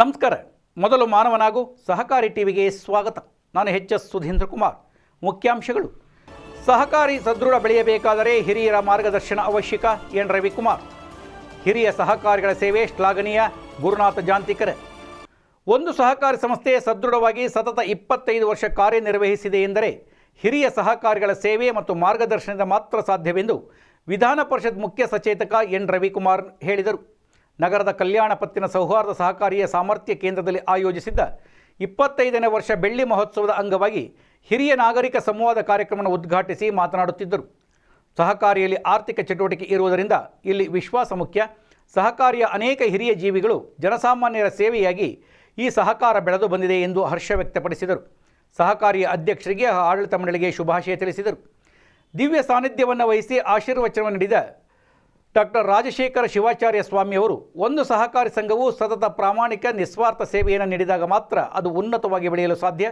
ನಮಸ್ಕಾರ. ಮೊದಲು ಮಾನವನಾಗು ಸಹಕಾರಿ ಟಿವಿಗೆ ಸ್ವಾಗತ. ನಾನು ಹೆಚ್ ಎಸ್ ಸುಧೀಂದ್ರ ಕುಮಾರ್. ಮುಖ್ಯಾಂಶಗಳು. ಸಹಕಾರಿ ಸದೃಢ ಬೆಳೆಯಬೇಕಾದರೆ ಹಿರಿಯರ ಮಾರ್ಗದರ್ಶನ ಅವಶ್ಯಕ ಎನ್ ರವಿಕುಮಾರ್. ಹಿರಿಯ ಸಹಕಾರಿಗಳ ಸೇವೆ ಶ್ಲಾಘನೀಯ. ಗುರುನಾಥ ಜಾಂತಿಕರ. ಒಂದು ಸಹಕಾರಿ ಸಂಸ್ಥೆ ಸದೃಢವಾಗಿ ಸತತ ಇಪ್ಪತ್ತೈದು ವರ್ಷ ಕಾರ್ಯನಿರ್ವಹಿಸಿದೆ ಎಂದರೆ ಹಿರಿಯ ಸಹಕಾರಿಗಳ ಸೇವೆ ಮತ್ತು ಮಾರ್ಗದರ್ಶನದ ಮಾತ್ರ ಸಾಧ್ಯವೆಂದು ವಿಧಾನ ಪರಿಷತ್ ಮುಖ್ಯ ಸಚೇತಕ ಎನ್ ರವಿಕುಮಾರ್ ಹೇಳಿದರು. ನಗರದ ಕಲ್ಯಾಣ ಪತ್ತಿನ ಸೌಹಾರ್ದ ಸಹಕಾರಿಯ ಸಾಮರ್ಥ್ಯ ಕೇಂದ್ರದಲ್ಲಿ ಆಯೋಜಿಸಿದ್ದ ಇಪ್ಪತ್ತೈದನೇ ವರ್ಷ ಬೆಳ್ಳಿ ಮಹೋತ್ಸವದ ಅಂಗವಾಗಿ ಹಿರಿಯ ನಾಗರಿಕ ಸಂವಾದ ಕಾರ್ಯಕ್ರಮವನ್ನು ಉದ್ಘಾಟಿಸಿ ಮಾತನಾಡುತ್ತಿದ್ದರು. ಸಹಕಾರಿಯಲ್ಲಿ ಆರ್ಥಿಕ ಚಟುವಟಿಕೆ ಇರುವುದರಿಂದ ಇಲ್ಲಿ ವಿಶ್ವಾಸ ಮುಖ್ಯ. ಸಹಕಾರಿಯ ಅನೇಕ ಹಿರಿಯ ಜೀವಿಗಳು ಜನಸಾಮಾನ್ಯರ ಸೇವೆಯಾಗಿ ಈ ಸಹಕಾರ ಬೆಳೆದು ಬಂದಿದೆ ಎಂದು ಹರ್ಷ ವ್ಯಕ್ತಪಡಿಸಿದರು. ಸಹಕಾರಿಯ ಅಧ್ಯಕ್ಷರಿಗೆ ಆಡಳಿತ ಮಂಡಳಿಗೆ ಶುಭಾಶಯ ತಿಳಿಸಿದರು. ದಿವ್ಯ ಸಾನ್ನಿಧ್ಯವನ್ನು ವಹಿಸಿ ಆಶೀರ್ವಚನವನ್ನು ನೀಡಿದ ಡಾಕ್ಟರ್ ರಾಜಶೇಖರ ಶಿವಾಚಾರ್ಯ ಸ್ವಾಮಿಯವರು ಒಂದು ಸಹಕಾರಿ ಸಂಘವು ಸತತ ಪ್ರಾಮಾಣಿಕ, ನಿಸ್ವಾರ್ಥ ಸೇವೆಯನ್ನು ನೀಡಿದಾಗ ಮಾತ್ರ ಅದು ಉನ್ನತವಾಗಿ ಬೆಳೆಯಲು ಸಾಧ್ಯ.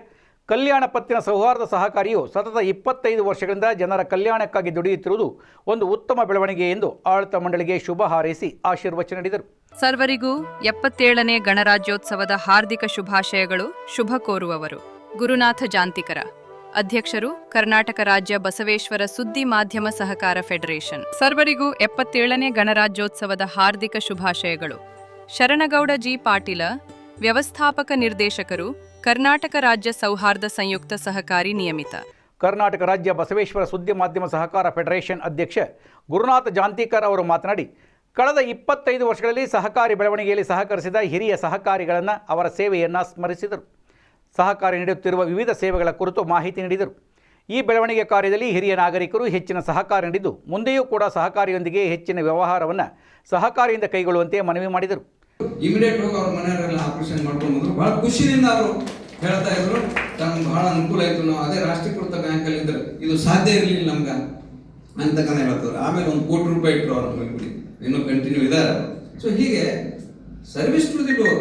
ಕಲ್ಯಾಣ ಪತ್ತಿನ ಸೌಹಾರ್ದ ಸಹಕಾರಿಯು ಸತತ ಇಪ್ಪತ್ತೈದು ವರ್ಷಗಳಿಂದ ಜನರ ಕಲ್ಯಾಣಕ್ಕಾಗಿ ದುಡಿಯುತ್ತಿರುವುದು ಒಂದು ಉತ್ತಮ ಬೆಳವಣಿಗೆ ಎಂದು ಆಡಳಿತ ಮಂಡಳಿಗೆ ಶುಭ ಹಾರೈಸಿ ಆಶೀರ್ವಚನ ನೀಡಿದರು. ಸರ್ವರಿಗೂ ಎಪ್ಪತ್ತೇಳನೇ ಗಣರಾಜ್ಯೋತ್ಸವದ ಹಾರ್ದಿಕ ಶುಭಾಶಯಗಳು. ಶುಭ ಕೋರುವವರು. ಗುರುನಾಥ ಜಾಂತಿಕರ. ಅಧ್ಯಕ್ಷರು ಕರ್ನಾಟಕ ರಾಜ್ಯ ಬಸವೇಶ್ವರ ಸುದ್ದಿ ಮಾಧ್ಯಮ ಸಹಕಾರ ಫೆಡರೇಷನ್. ಸರ್ವರಿಗೂ ಎಪ್ಪತ್ತೇಳನೇ ಗಣರಾಜ್ಯೋತ್ಸವದ ಹಾರ್ದಿಕ ಶುಭಾಶಯಗಳು. ಶರಣಗೌಡ ಜಿ. ಪಾಟೀಲ, ವ್ಯವಸ್ಥಾಪಕ ನಿರ್ದೇಶಕರು, ಕರ್ನಾಟಕ ರಾಜ್ಯ ಸೌಹಾರ್ದ ಸಂಯುಕ್ತ ಸಹಕಾರಿ ನಿಯಮಿತ. ಕರ್ನಾಟಕ ರಾಜ್ಯ ಬಸವೇಶ್ವರ ಸುದ್ದಿ ಮಾಧ್ಯಮ ಸಹಕಾರ ಫೆಡರೇಷನ್ ಅಧ್ಯಕ್ಷ ಗುರುನಾಥ ಜಾಂತಿಕರ್ ಅವರು ಮಾತನಾಡಿ, ಕಳೆದ ಇಪ್ಪತ್ತೈದು ವರ್ಷಗಳಲ್ಲಿ ಸಹಕಾರಿ ಬೆಳವಣಿಗೆಯಲ್ಲಿ ಸಹಕರಿಸಿದ ಹಿರಿಯ ಸಹಕಾರಿಗಳನ್ನು ಅವರ ಸೇವೆಯನ್ನು ಸ್ಮರಿಸಿದರು. ಸಹಕಾರಿ ನೀಡುತ್ತಿರುವ ವಿವಿಧ ಸೇವೆಗಳ ಕುರಿತು ಮಾಹಿತಿ ನೀಡಿದರು. ಈ ಬೆಳವಣಿಗೆ ಕಾರ್ಯದಲ್ಲಿ ಹಿರಿಯ ನಾಗರಿಕರು ಹೆಚ್ಚಿನ ಸಹಕಾರ ನೀಡಿದ್ದು, ಮುಂದೆಯೂ ಕೂಡ ಸಹಕಾರಿಯೊಂದಿಗೆ ಹೆಚ್ಚಿನ ವ್ಯವಹಾರವನ್ನು ಸಹಕಾರಿಯಿಂದ ಕೈಗೊಳ್ಳುವಂತೆ ಮನವಿ ಮಾಡಿದರು. ಇಮಿಡಿಯೇಟ್ ಹೋಗಿ ಅವ್ರ ಮನೆಯವರೆಲ್ಲ ಆಪರೇಷನ್ ಮಾಡ್ಕೊಂಡು ಬಂದ್ರು. ಬಹಳ ಖುಷಿಯಿಂದ ಅವರು ಹೇಳ್ತಾ ಇದ್ರು. ತಮ್ಗೆ ಬಹಳ ಅನುಕೂಲ ಆಯ್ತು. ನಾವು ಅದೇ ರಾಷ್ಟ್ರೀಕೃತ ಬ್ಯಾಂಕಲ್ಲಿ ಇದ್ರೆ ಇದು ಸಾಧ್ಯ ಇರಲಿಲ್ಲ ನಮ್ಗೆ ಅಂತಕ್ಕಂಥ ಹೇಳ್ತಾರೆ. ಆಮೇಲೆ ಒಂದು ಕೋಟಿ ರೂಪಾಯಿ ಇಟ್ಟರು ಅವ್ರ ಬಿಡಿ ಇನ್ನೂ ಕಂಟಿನ್ಯೂ ಇದ್ದಾರೆ ಸೊ ಹೀಗೆ service to the door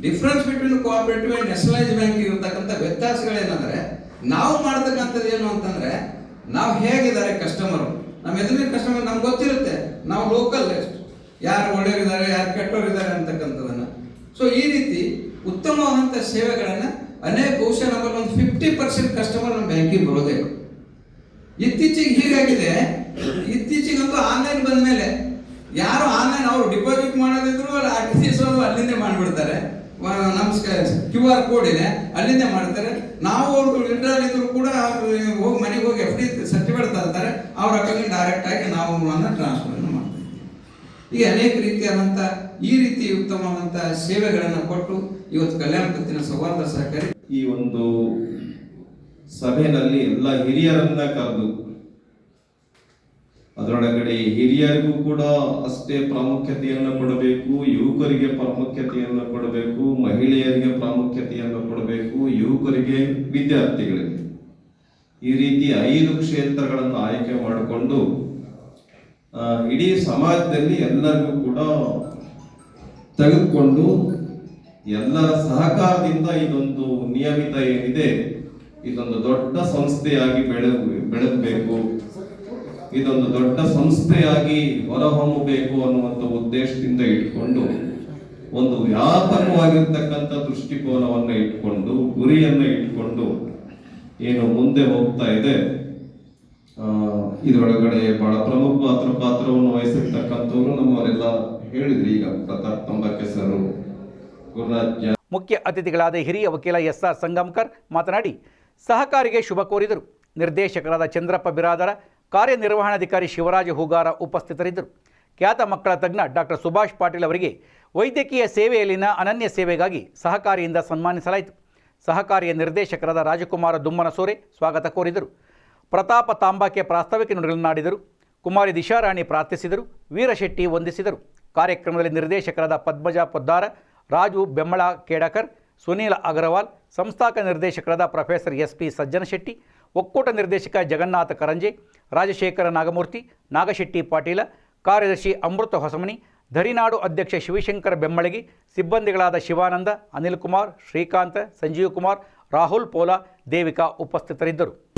difference between cooperative and nationalise bank ಇರತಕ್ಕಂಥ ವ್ಯತ್ಯಾಸಗಳೇನಂದ್ರೆ, ನಾವು ಮಾಡ್ತಕ್ಕಂಥದ್ದು ಏನು ಅಂತಂದ್ರೆ, ನಾವು ಹೇಗಿದ್ದಾರೆ ಕಸ್ಟಮರ್ ನಮ್ಮ ಎದುರಿನ ಕಸ್ಟಮರ್ ನಮ್ಗೆ ಗೊತ್ತಿರುತ್ತೆ. ನಾವು ಲೋಕಲ್ ಯಾರು ಒಳ್ಳೆಯವರಿದ್ದಾರೆ, ಯಾರು ಕೆಟ್ಟವರಿದ್ದಾರೆ ಅಂತಕ್ಕಂಥದನ್ನ ಸೊ ಈ ರೀತಿ ಉತ್ತಮವಾದಂಥ ಸೇವೆಗಳನ್ನು ಅನೇಕ ಬಹುಶಃ ನಮ್ಮಲ್ಲಿ ಒಂದು ಫಿಫ್ಟಿ ಪರ್ಸೆಂಟ್ ಕಸ್ಟಮರ್ ನಮ್ಮ ಬ್ಯಾಂಕಿಗೆ ಬರೋದೇ. ಇತ್ತೀಚೆಗೆ ಹೀಗಾಗಿದೆ. ಇತ್ತೀಚೆಗಂತೂ ಆನ್ಲೈನ್ ಬಂದ ಮೇಲೆ ಯಾರು ಆನ್ಲೈನ್ ಅವರು ಡಿಪಾಸಿಟ್ ಮಾಡೋದಿದ್ರು ಆರ್ ಟಿ ಸಿ ಅಲ್ಲಿಂದೇ ಮಾಡಿಬಿಡ್ತಾರೆ. ನಮ್ಮ ಕ್ಯೂ ಆರ್ ಕೋಡ್ ಇದೆ. ಅಲ್ಲಿಂದ ಮಾಡ್ತಾರೆ. ನಾವು ಅವ್ರದ್ದು ಲಿಟ್ರಲ್ ಇದ್ರು ಕೂಡ ಹೋಗಿ ಮನೆಗೆ ಹೋಗಿ ಎಫ್ ಡಿ ಸರ್ಟಿಫಿಕೇಟ್ ತರ್ತಾರೆ. ಅವ್ರ ಅಕೌಂಟ್ ಡೈರೆಕ್ಟ್ ಆಗಿ ನಾವು ಟ್ರಾನ್ಸ್ಫರ್ ಮಾಡ್ತೀವಿ ಈಗ ಅನೇಕ ರೀತಿಯಾದಂಥ ಈ ರೀತಿ ಉತ್ತಮವಾದಂಥ ಸೇವೆಗಳನ್ನು ಕೊಟ್ಟು ಇವತ್ತು ಕಲ್ಯಾಣ ಪತ್ತಿನ ಸೌಹಾರ್ದ ಸಹಕಾರಿ ಈ ಒಂದು ಸಭೆಯಲ್ಲಿ ಎಲ್ಲ ಹಿರಿಯರನ್ನ ಕರೆದು, ಅದರೊಳಗಡೆ ಹಿರಿಯರಿಗೂ ಕೂಡ ಅಷ್ಟೇ ಪ್ರಾಮುಖ್ಯತೆಯನ್ನು ಕೊಡಬೇಕು, ಯುವಕರಿಗೆ ಪ್ರಾಮುಖ್ಯತೆಯನ್ನು ಕೊಡಬೇಕು ಮಹಿಳೆಯರಿಗೆ ಪ್ರಾಮುಖ್ಯತೆಯನ್ನು ಕೊಡಬೇಕು, ಯುವಕರಿಗೆ ವಿದ್ಯಾರ್ಥಿಗಳಿಗೆ. ಈ ರೀತಿ ಐದು ಕ್ಷೇತ್ರಗಳನ್ನು ಆಯ್ಕೆ ಮಾಡಿಕೊಂಡು ಇಡೀ ಸಮಾಜದಲ್ಲಿ ಎಲ್ಲರಿಗೂ ಕೂಡ ತೆಗೆದುಕೊಂಡು ಎಲ್ಲರ ಸಹಕಾರದಿಂದ ಇದೊಂದು ನಿಯಮಿತ ಏನಿದೆ, ಇದೊಂದು ದೊಡ್ಡ ಸಂಸ್ಥೆಯಾಗಿ ಬೆಳೆ, ಬೆಳೆದಬೇಕು. ಇದೊಂದು ದೊಡ್ಡ ಸಂಸ್ಥೆಯಾಗಿ ಹೊರಹೊಮ್ಮಬೇಕು ಅನ್ನುವಂಥ ಉದ್ದೇಶದಿಂದ ಇಟ್ಕೊಂಡು ಒಂದು ವ್ಯಾಪಕವಾಗಿರ್ತಕ್ಕಂಥ ದೃಷ್ಟಿಕೋನವನ್ನು ಇಟ್ಕೊಂಡು, ಗುರಿಯನ್ನ ಇಟ್ಕೊಂಡು ಏನು ಮುಂದೆ ಹೋಗ್ತಾ ಇದೆ. ಇದರೊಳಗಡೆ ಬಹಳ ಪ್ರಮುಖ ಪಾತ್ರ, ಪಾತ್ರವನ್ನು ವಹಿಸಿರ್ತಕ್ಕಂಥವ್ರು ನಮ್ಮವರೆಲ್ಲ ಹೇಳಿದ್ರು. ಈಗ ಪ್ರತಾಪ್ ತಂಬಾಕೆ ಸರ್ ಮುಖ್ಯ ಅತಿಥಿಗಳಾದ ಹಿರಿಯ ವಕೀಲ ಎಸ್ ಆರ್ ಸಂಗಮ್ಕರ್ ಮಾತನಾಡಿ, ಸಹಕಾರಿಗೆ ಶುಭ ಕೋರಿದರು. ನಿರ್ದೇಶಕರಾದ ಚಂದ್ರಪ್ಪ ಬಿರಾದರ, ಕಾರ್ಯನಿರ್ವಹಣಾಧಿಕಾರಿ ಶಿವರಾಜ ಹೂಗಾರ ಉಪಸ್ಥಿತರಿದ್ದರು. ಖ್ಯಾತ ಮಕ್ಕಳ ತಜ್ಞ ಡಾಕ್ಟರ್ ಸುಭಾಷ್ ಪಾಟೀಲ್ ಅವರಿಗೆ ವೈದ್ಯಕೀಯ ಸೇವೆಯಲ್ಲಿನ ಅನನ್ಯ ಸೇವೆಗಾಗಿ ಸಹಕಾರಿಯಿಂದ ಸನ್ಮಾನಿಸಲಾಯಿತು. ಸಹಕಾರಿಯ ನಿರ್ದೇಶಕರಾದ ರಾಜಕುಮಾರ ದುಮ್ಮನಸೋರೆ ಸ್ವಾಗತ ಕೋರಿದರು. ಪ್ರತಾಪ ತಾಂಬಾಕೆ ಪ್ರಾಸ್ತಾವಿಕ ನುಡಿಗಳನ್ನಾಡಿದರು ಕುಮಾರಿ ದಿಶಾರಾಣಿ ಪ್ರಾರ್ಥಿಸಿದರು. ವೀರಶೆಟ್ಟಿ ವಂದಿಸಿದರು. ಕಾರ್ಯಕ್ರಮದಲ್ಲಿ ನಿರ್ದೇಶಕರಾದ ಪದ್ಮಜ ಪೊದ್ದಾರ, ರಾಜು ಬೆಮ್ಮಳ ಕೇಡಕರ್, ಸುನೀಲ್ ಅಗರವಾಲ್ ಸಂಸ್ಥಾಕ ನಿರ್ದೇಶಕರಾದ ಪ್ರೊಫೆಸರ್ ಎಸ್ ಪಿ ಸಜ್ಜನ ಶೆಟ್ಟಿ, ಒಕ್ಕೂಟ ನಿರ್ದೇಶಕ ಜಗನ್ನಾಥ ಕರಂಜೆ, ರಾಜಶೇಖರ ನಾಗಮೂರ್ತಿ, ನಾಗಶೆಟ್ಟಿ ಪಾಟೀಲ, ಕಾರ್ಯದರ್ಶಿ ಅಮೃತ ಹೊಸಮನಿ ಧರಿನಾಡು ಅಧ್ಯಕ್ಷ ಶಿವಶಂಕರ ಬೆಮ್ಮಳಗಿ, ಸಿಬ್ಬಂದಿಗಳಾದ ಶಿವಾನಂದ ಅನಿಲ್ ಕುಮಾರ್ ಶ್ರೀಕಾಂತ್ ಸಂಜೀವ್ ಕುಮಾರ್ ರಾಹುಲ್ ಪೋಲಾ, ದೇವಿಕಾ ಉಪಸ್ಥಿತರಿದ್ದರು.